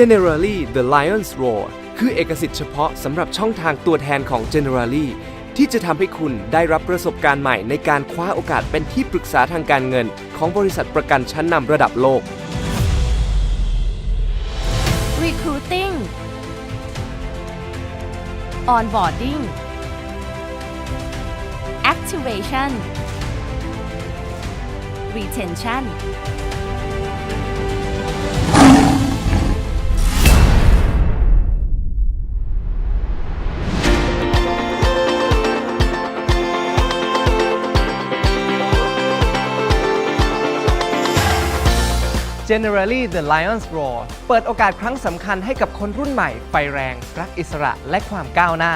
Generally the Lion's Roar คือเอกสิทธิ์เฉพาะสำหรับช่องทางตัวแทนของ Generally ที่จะทำให้คุณได้รับประสบการณ์ใหม่ในการคว้าโอกาสเป็นที่ปรึกษาทางการเงิน ของบริษัทประกันชั้นนำระดับโลก recruiting onboarding activation retention Generally the Lion's Roar เปิดโอกาสครั้งสำคัญให้กับคนรุ่นใหม่ไฟแรง รักอิสระและความก้าวหน้า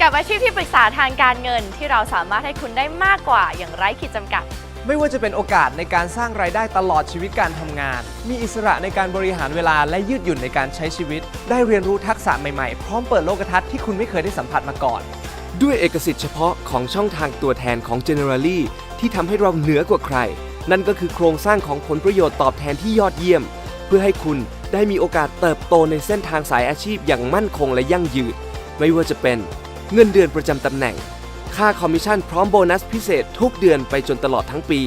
กับอาชีพที่ปรึกษาทางการเงินที่เราสามารถให้คุณได้มากกว่าอย่างไร้ขีดจำกัด ไม่ว่าจะเป็นโอกาสในการสร้างรายได้ตลอดชีวิตการทำงาน มีอิสระในการบริหารเวลาและยืดหยุ่นในการใช้ชีวิต ได้เรียนรู้ทักษะใหม่ๆ พร้อมเปิดโลกทัศน์ที่คุณไม่เคยได้สัมผัสมาก่อน ด้วยเอกสิทธิ์เฉพาะของช่องทางตัวแทนของ Generally ที่ทำให้เราเหนือกว่าใคร นั่นก็คือโครงสร้างของผลประโยชน์ตอบแทนที่ยอดเยี่ยม เพื่อให้คุณได้มีโอกาสเติบโตในเส้นทางสายอาชีพอย่างมั่นคงและยั่งยืน ไม่ว่าจะเป็นเงินเดือนประจำตำแหน่ง ค่าคอมมิชชั่นพร้อมโบนัสพิเศษทุกเดือนไปจนตลอดทั้งปี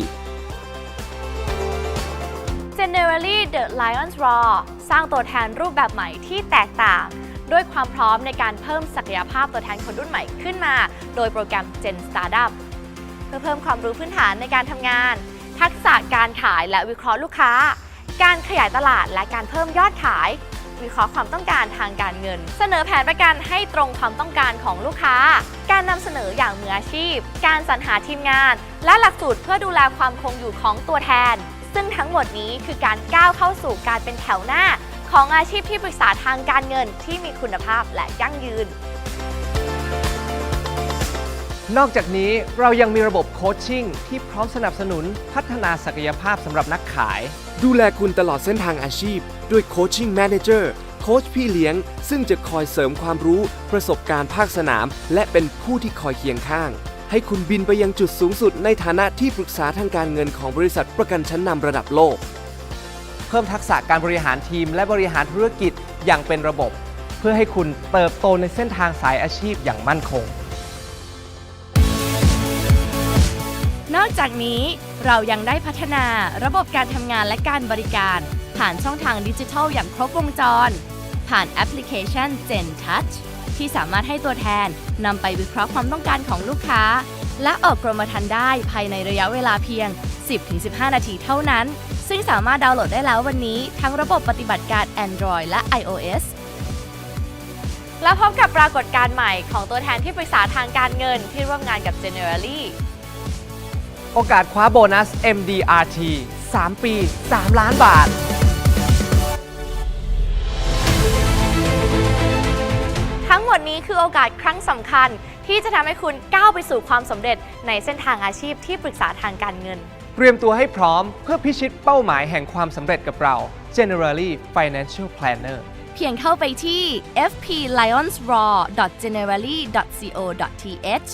Generally the Lions Raw สร้างตัวแทนรูปแบบใหม่ที่แตกต่าง ด้วยความพร้อมในการเพิ่มศักยภาพตัวแทนคนรุ่นใหม่ขึ้นมา โดยโปรแกรม Gen Startup เพื่อเพิ่มความรู้พื้นฐานในการทำงาน ทักษะการขายและวิเคราะห์ลูกค้า การขยายตลาดและการเพิ่มยอดขาย วิเคราะห์ความต้องการทางการเงิน เสนอแผนประกันให้ตรงความต้องการของลูกค้า การนำเสนออย่างมืออาชีพ การสรรหาทีมงาน และหลักสูตรเพื่อดูแลความคงอยู่ของตัวแทน ซึ่งทั้งหมดนี้คือการก้าวเข้าสู่การเป็นแถวหน้า ของอาชีพที่ปรึกษาทางการเงินที่มีคุณภาพและยั่งยืน นอกจากนี้เรายังมีระบบโคชชิ่งที่พร้อมสนับสนุนพัฒนาศักยภาพสำหรับนักขาย ดูแลคุณตลอดเส้นทางอาชีพ ด้วยโคชชิ่งแมเนเจอร์โค้ชพี่เลี้ยง ซึ่งจะคอยเสริมความรู้ ประสบการณ์ภาคสนาม และเป็นผู้ที่คอยเคียงข้าง ให้คุณบินไปยังจุดสูงสุดในฐานะที่ปรึกษาทางการเงินของบริษัทประกันชั้นนำระดับโลก เพิ่มทักษะการบริหารทีม และบริหารธุรกิจอย่างเป็นระบบ เพื่อให้คุณเติบโตในเส้นทางสายอาชีพอย่างมั่นคง อกจากนี้เรายังได้พัฒนาระบบการทำงานและการบริการ ผ่านช่องทางดิจิทัลอย่างครบวงจร ผ่านแอปพลิเคชัน Gen Touch ที่สามารถให้ตัวแทนนำไปวิเคราะห์ความต้องการของลูกค้า และออกกรมธรรม์ได้ภายในระยะเวลาเพียง 10-15 นาทีเท่านั้น ซึ่งสามารถดาวน์โหลดได้แล้ววันนี้ ทั้งระบบปฏิบัติการ Android และ iOS และพบกับปรากฏการณ์ใหม่ของตัวแทนที่ปรึกษาทางการเงินที่ร่วมงานกับ Generally โอกาสคว้าโบนัส MDRT 3 ปี 3 ล้านบาท ทั้งหมดนี้คือโอกาสครั้งสำคัญ ที่จะทำให้คุณก้าวไปสู่ความสำเร็จในเส้นทางอาชีพที่ปรึกษาทางการเงิน เตรียมตัวให้พร้อมเพื่อพิชิตเป้าหมายแห่งความสำเร็จกับเรา Generally Financial Planner เพียงเข้าไปที่ fplionsraw.generally.co.th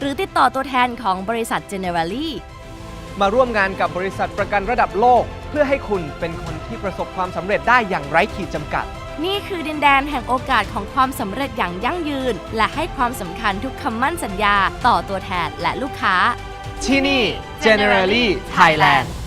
หรือติดต่อตัวแทนของบริษัท Generally มาร่วมงานกับบริษัทประกันระดับโลก เพื่อให้คุณเป็นคนที่ประสบความสำเร็จได้อย่างไร้ขีดจำกัด นี่คือดินแดนแห่งโอกาสของความสำเร็จอย่างยั่งยืน และให้ความสำคัญทุกคำมั่นสัญญาต่อตัวแทนและลูกค้า ที่นี่ Generally Thailand